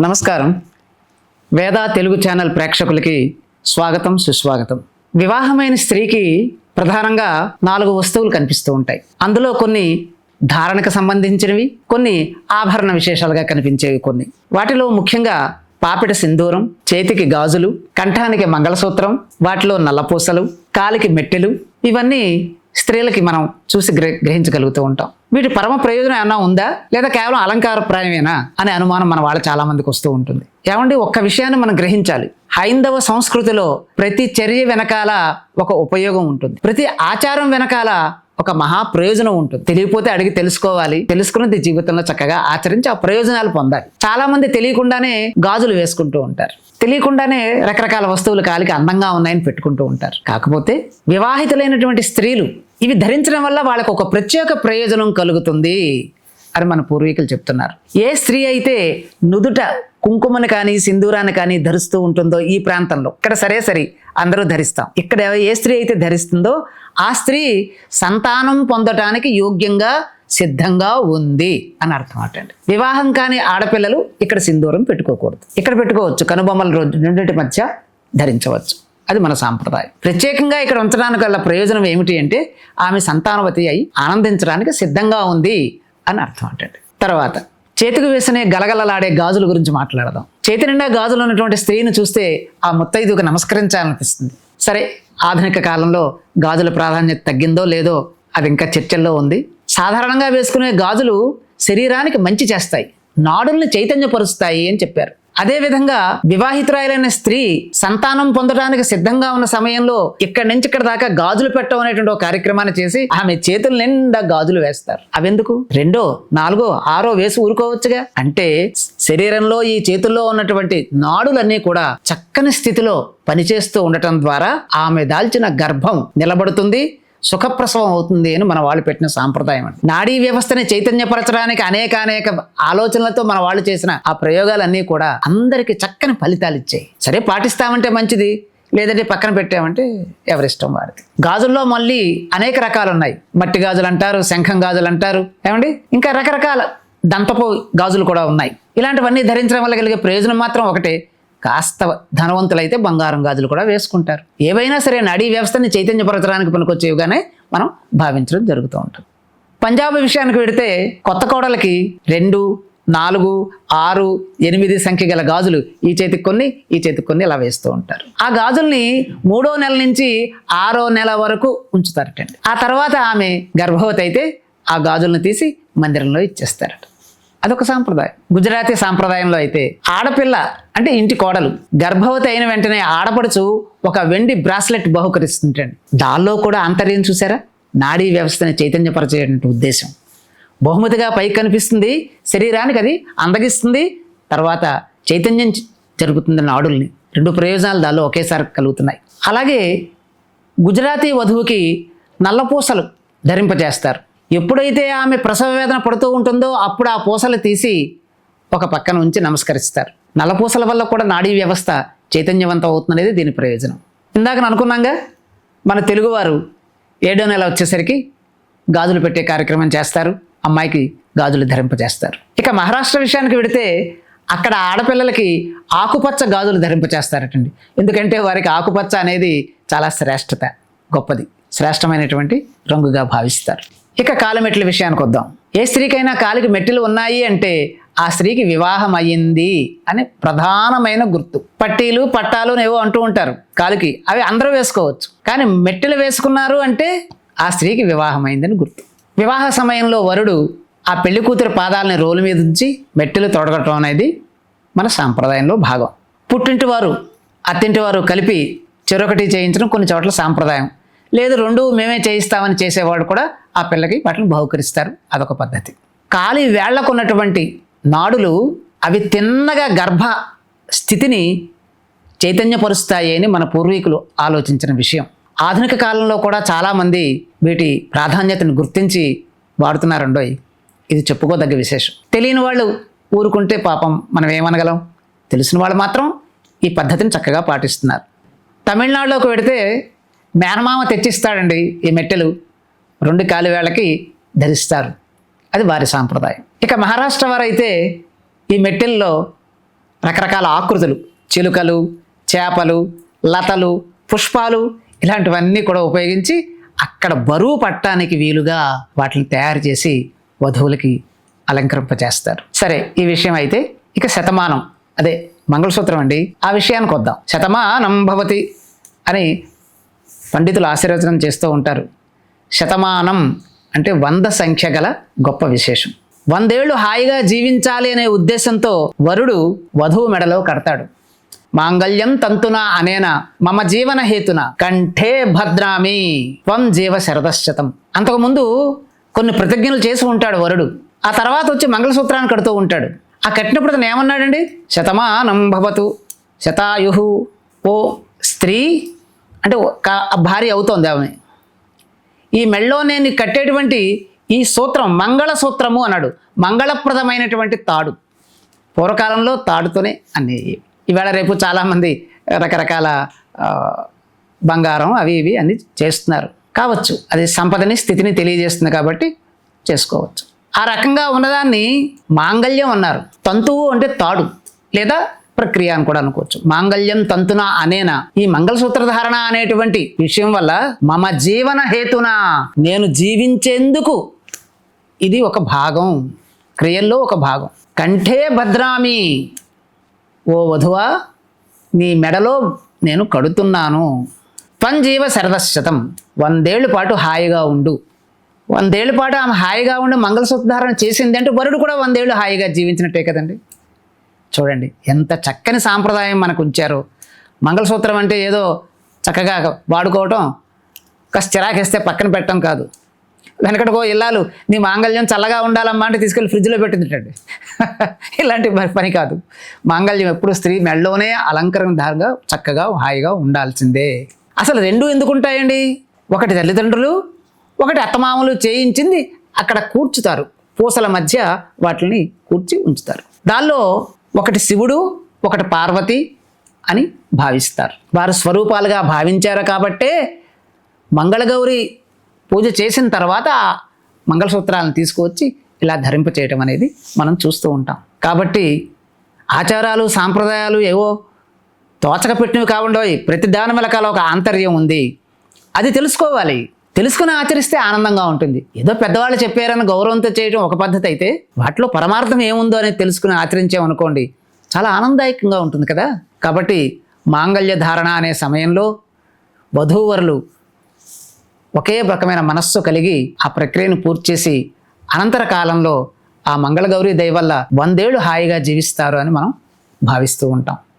నమస్కారం. వేద తెలుగు ఛానల్ ప్రేక్షకులకి స్వాగతం సుస్వాగతం. వివాహమైన స్త్రీకి ప్రధానంగా నాలుగు వస్తువులు కనిపిస్తూ ఉంటాయి. అందులో కొన్ని ధారణకు సంబంధించినవి కొన్ని ఆభరణ విశేషాలుగా కనిపించేవి కొన్ని. వాటిలో ముఖ్యంగా పాపిట సింధూరం చేతికి గాజులు కంఠానికి మంగళసూత్రం వాటిలో నల్లపూసలు కాలికి మెట్టెలు ఇవన్నీ స్త్రీలకి మనం చూసి గ్ర గ్రహించగలుగుతూ ఉంటాం. వీటి పరమ ప్రయోజనం ఏమైనా ఉందా? లేదా కేవలం అలంకారప్రాయమేనా? అనే అనుమానం మన వాళ్ళ చాలా మందికి వస్తూ ఉంటుంది. ఏమండి ఒక్క విషయాన్ని మనం గ్రహించాలి. హైందవ సంస్కృతిలో ప్రతి చర్య వెనకాల ఒక ఉపయోగం ఉంటుంది. ప్రతి ఆచారం వెనకాల ఒక మహా ప్రయోజనం ఉంటుంది. తెలియకపోతే అడిగి తెలుసుకోవాలి. తెలుసుకున్నది జీవితంలో చక్కగా ఆచరించి ఆ ప్రయోజనాలు పొందాలి. చాలా మంది తెలియకుండానే గాజులు వేసుకుంటూ ఉంటారు. తెలియకుండానే రకరకాల వస్తువులు కాలికి అందంగా ఉన్నాయని పెట్టుకుంటూ ఉంటారు. కాకపోతే వివాహితులైనటువంటి స్త్రీలు ఇవి ధరించడం వల్ల వాళ్ళకు ఒక ప్రత్యేక ప్రయోజనం కలుగుతుంది. అని మన పూర్వీకులు చెప్తున్నారు. ఏ స్త్రీ అయితే నుదుట కుంకుమని కానీ సింధూరాన్ని కానీ ధరిస్తూ ఉంటుందో ఈ ప్రాంతంలో ఇక్కడ సరే సరే అందరూ ధరిస్తాం. ఇక్కడ ఏ స్త్రీ అయితే ధరిస్తుందో ఆ స్త్రీ సంతానం పొందటానికి యోగ్యంగా సిద్ధంగా ఉంది అని అర్థం అటండి. వివాహం కాని ఆడపిల్లలు ఇక్కడ సింధూరం పెట్టుకోకూడదు. ఇక్కడ పెట్టుకోవచ్చు కనుబొమ్మల రోజు రెండింటి మధ్య ధరించవచ్చు. అది మన సాంప్రదాయం. ప్రత్యేకంగా ఇక్కడ ఉంచడానికి గల ప్రయోజనం ఏమిటి అంటే ఆమె సంతానవతి అయి ఆనందించడానికి సిద్ధంగా ఉంది అని అర్థం అంటండి. తర్వాత చేతికి వేసుకునే గలగలలాడే గాజుల గురించి మాట్లాడదాం. చేతి నిండా గాజులు ఉన్నటువంటి స్త్రీని చూస్తే ఆ ముత్తైదుకు నమస్కరించాలనిపిస్తుంది. సరే ఆధునిక కాలంలో గాజుల ప్రాధాన్యత తగ్గిందో లేదో అది ఇంకా చర్చల్లో ఉంది. సాధారణంగా వేసుకునే గాజులు శరీరానికి మంచి చేస్తాయి. నాడుల్ని చైతన్యపరుస్తాయి అని చెప్పారు. అదేవిధంగా వివాహితురాలైన స్త్రీ సంతానం పొందడానికి సిద్ధంగా ఉన్న సమయంలో ఇక్కడి నుంచి ఇక్కడ దాకా గాజులు పెట్టడం అనేటువంటి ఒక కార్యక్రమాన్ని చేసి ఆమె చేతుల నిండా గాజులు వేస్తారు. అవెందుకు? రెండో నాలుగో ఆరో వేసి ఊరుకోవచ్చుగా? అంటే శరీరంలో ఈ చేతుల్లో ఉన్నటువంటి నాడులన్నీ కూడా చక్కని స్థితిలో పనిచేస్తూ ఉండటం ద్వారా ఆమె దాల్చిన గర్భం నిలబడుతుంది. సుఖప్రసవం అవుతుంది అని మన వాళ్ళు పెట్టిన సాంప్రదాయం అండి. నాడీ వ్యవస్థని చైతన్యపరచడానికి అనేక అనేక ఆలోచనలతో మన వాళ్ళు చేసిన ఆ ప్రయోగాలన్నీ కూడా అందరికి చక్కని ఫలితాలు ఇచ్చాయి. సరే పాటిస్తామంటే మంచిది లేదంటే పక్కన పెట్టామంటే ఎవరిష్టం వాడిది గాజుల్లో మళ్ళీ అనేక రకాలు ఉన్నాయి. మట్టి గాజులు అంటారు శంఖం గాజులు అంటారు ఏమండి? ఇంకా రకరకాల దంతపు గాజులు కూడా ఉన్నాయి. ఇలాంటివన్నీ ధరించడం వల్ల కలిగే ప్రయోజనం మాత్రం ఒకటే కాస్త ధనవంతులైతే బంగారం గాజులు కూడా వేసుకుంటారు. ఏవైనా సరే నడీ వ్యవస్థని చైతన్యపరచడానికి పనికొచ్చేవిగానే మనం భావించడం జరుగుతూ ఉంటుంది. పంజాబ్ విషయానికి వెడితే కొత్త కోడలకి రెండు నాలుగు ఆరు ఎనిమిది సంఖ్య గల గాజులు ఈ చేతికి కొన్ని ఈ చేతికి కొన్ని ఇలా వేస్తూ ఉంటారు. ఆ గాజుల్ని మూడో నెల నుంచి ఆరో నెల వరకు ఉంచుతారటండి. ఆ తర్వాత ఆమె గర్భవతి అయితే ఆ గాజులను తీసి మందిరంలో ఇచ్చేస్తారట. అదొక సాంప్రదాయం. గుజరాతీ సాంప్రదాయంలో అయితే ఆడపిల్ల అంటే ఇంటి కోడలు గర్భవతి అయిన వెంటనే ఆడపడుచు ఒక వెండి బ్రాస్లెట్ బహుకరిస్తుంటండి. దానిలో కూడా ఆంతర్యం చూసారా? నాడీ వ్యవస్థని చైతన్యపరచేటువంటి ఉద్దేశం. బహుమతిగా పైకి కనిపిస్తుంది శరీరానికి అది అందగిస్తుంది తర్వాత చైతన్యం జరుగుతుంది నాడుల్ని. రెండు ప్రయోజనాలు దానిలో ఒకేసారి కలుగుతున్నాయి. అలాగే గుజరాతీ వధువుకి నల్లపూసలు ధరింపజేస్తారు. ఎప్పుడైతే ఆమె ప్రసవ వేదన పడుతూ ఉంటుందో అప్పుడు ఆ పూసలు తీసి ఒక పక్కన ఉంచి నమస్కరిస్తారు. నలపూసల వల్ల కూడా నాడీ వ్యవస్థ చైతన్యవంతం అవుతుందనేది దీని ప్రయోజనం. ఇందాక అనుకున్నాగా మన తెలుగువారు ఏడో నెల వచ్చేసరికి గాజులు పెట్టే కార్యక్రమం చేస్తారు అమ్మాయికి గాజులు ధరింపజేస్తారు. ఇక మహారాష్ట్ర విషయానికి వెడితే అక్కడ ఆడపిల్లలకి ఆకుపచ్చ గాజులు ధరింపచేస్తారటండి ఎందుకంటే వారికి ఆకుపచ్చ అనేది చాలా శ్రేష్టత గొప్పది శ్రేష్టమైనటువంటి రంగుగా భావిస్తారు. ఇక కాలమెట్ల విషయానికి వద్దాం. ఏ స్త్రీకైనా కాలికి మెట్టెలు ఉన్నాయి అంటే ఆ స్త్రీకి వివాహం అయ్యింది అని ప్రధానమైన గుర్తు. పట్టీలు పట్టాలు ఏవో అంటూ ఉంటారు. కాలికి అవి అందరూ వేసుకోవచ్చు. కానీ మెట్టెలు వేసుకున్నారు అంటే ఆ స్త్రీకి వివాహం అయిందని గుర్తు. వివాహ సమయంలో వరుడు ఆ పెళ్ళి కూతురు పాదాలని రోలు మీద ఉంచి మెట్టెలు తొడగటం అనేది మన సాంప్రదాయంలో భాగం. పుట్టింటి వారు అత్తింటి వారు కలిపి చెరొకటి చేయించడం కొన్ని చోట్ల సాంప్రదాయం. లేదు రెండు మేమే చేయిస్తామని చేసేవాడు కూడా ఆ పిల్లకి వాటిని బహుకరిస్తారు. అదొక పద్ధతి. కాలి వేళ్ళకు ఉన్నటువంటి నాడులు అవి తిన్నగా గర్భ స్థితిని చైతన్యపరుస్తాయి అని మన పూర్వీకులు ఆలోచించిన విషయం. ఆధునిక కాలంలో కూడా చాలామంది వీటి ప్రాధాన్యతను గుర్తించి వాడుతున్నారండోయ్. ఇది చెప్పుకోదగ్గ విశేషం. తెలియని వాళ్ళు ఊరుకుంటే పాపం మనం ఏమనగలం? తెలిసిన వాళ్ళు మాత్రం ఈ పద్ధతిని చక్కగా పాటిస్తున్నారు. తమిళనాడులోకి వెడితే మేనమామ తెచ్చిస్తాడండి ఈ మెట్టెలు. రెండు కాలివేళకి ధరిస్తారు. అది వారి సాంప్రదాయం. ఇక మహారాష్ట్ర వారైతే ఈ మెట్టెల్లో రకరకాల ఆకృతులు చిలుకలు చేపలు లతలు పుష్పాలు ఇలాంటివన్నీ కూడా ఉపయోగించి అక్కడ బరువు పట్టడానికి వీలుగా వాటిని తయారు చేసి వధువులకి అలంకరింపజేస్తారు. సరే ఈ విషయం అయితే ఇక శతమానం. అదే మంగళసూత్రం అండి. ఆ విషయానికి వద్దాం. శతమానం భవతి అని పండితులు ఆశీర్వచనం చేస్తూ ఉంటారు. శతమానం అంటే వంద సంఖ్య గల గొప్ప విశేషం. వందేళ్ళు హాయిగా జీవించాలి అనే ఉద్దేశంతో వరుడు వధువు మెడలో కడతాడు. మాంగళ్యం తంతున అనేన మమ జీవన హేతున కంఠే భద్రామి త్వం జీవ శరదశతం అంతకుముందు కొన్ని ప్రతిజ్ఞలు చేసి ఉంటాడు వరుడు. ఆ తర్వాత వచ్చి మంగళసూత్రాన్ని కడుతూ ఉంటాడు. ఆ కట్టినప్పుడు అతను ఏమన్నాడండి? శతమానం భవతు శతాయు ఓ స్త్రీ అంటే భార్య అవుతోంది ఆమె. ఈ మెళ్ళో నేను కట్టేటువంటి ఈ సూత్రం మంగళ సూత్రము అన్నాడు. మంగళప్రదమైనటువంటి తాడు. పూర్వకాలంలో తాడుతోనే అన్నీ ఈవేళ రేపు చాలామంది రకరకాల బంగారం అవి ఇవి అన్ని చేస్తున్నారు. కావచ్చు అది సంపదని స్థితిని తెలియజేస్తుంది కాబట్టి చేసుకోవచ్చు. ఆ రకంగా ఉన్నదాన్ని మాంగళ్యం అన్నారు. తంతువు అంటే తాడు లేదా ప్రక్రియ అని కూడా అనుకోవచ్చు. మాంగళ్యం తంతున అనేనా? ఈ మంగళసూత్ర ధారణ అనేటువంటి విషయం వల్ల మమ జీవన హేతున? నేను జీవించేందుకు ఇది ఒక భాగం. క్రియల్లో ఒక భాగం. కంఠే భద్రామి. ఓ వధువా నీ మెడలో నేను కడుతున్నాను. త్వంజీవ శరదశతం. వందేళ్ళ పాటు హాయిగా ఉండు. వందేళ్ళ పాటు ఆమె హాయిగా ఉండి మంగళసూత్రధారణ చేసింది అంటే వరుడు కూడా వందేళ్ళు హాయిగా జీవించినట్టే కదండి. చూడండి ఎంత చక్కని సాంప్రదాయం మనకు ఉంచారు మంగళసూత్రం అంటే ఏదో చక్కగా వాడుకోవటం ఒక చిరాకేస్తే పక్కన పెట్టడం కాదు. వెనకటికో ఇల్లాలు నీ మాంగళ్యం చల్లగా ఉండాలమ్మా అంటే తీసుకెళ్ళి ఫ్రిడ్జ్లో పెట్టిందండి ఇలాంటి పని కాదు. మాంగళ్యం ఎప్పుడు స్త్రీ మెళ్ళలోనే అలంకరణధారంగా చక్కగా హాయిగా ఉండాల్సిందే. అసలు రెండు ఎందుకు ఉంటాయండి ఒకటి తల్లిదండ్రులు ఒకటి అత్తమామలు చేయించింది అక్కడ కూర్చుతారు. పూసల మధ్య వాటిని కూర్చి ఉంచుతారు. దానిలో ఒకటి శివుడు ఒకటి పార్వతి అని భావిస్తారు. వారు స్వరూపాలుగా భావించారు కాబట్టే మంగళగౌరి పూజ చేసిన తర్వాత ఆ మంగళసూత్రాలను తీసుకువచ్చి ఇలా ధరింప చేయటం అనేది మనం చూస్తూ ఉంటాం. కాబట్టి ఆచారాలు సాంప్రదాయాలు ఏవో తోచక పెట్టినవి కావండోయ్. ప్రతి దాని వెనకాల ఒక ఆంతర్యం ఉంది. అది తెలుసుకోవాలి. తెలుసుకుని ఆచరిస్తే ఆనందంగా ఉంటుంది. ఏదో పెద్దవాళ్ళు చెప్పారని గౌరవంతో చేయడం ఒక పద్ధతి అయితే వాటిలో పరమార్థం ఏముందో అనేది తెలుసుకుని ఆచరించామనుకోండి చాలా ఆనందదాయకంగా ఉంటుంది కదా? కాబట్టి మాంగళ్య ధారణ అనే సమయంలో వధూవరులు ఒకే రకమైన మనస్సు కలిగి ఆ ప్రక్రియను పూర్తి చేసి అనంతర కాలంలో ఆ మంగళగౌరి దయ వల్ల వందేళ్ళు హాయిగా జీవిస్తారు అని మనం భావిస్తూ ఉంటాం.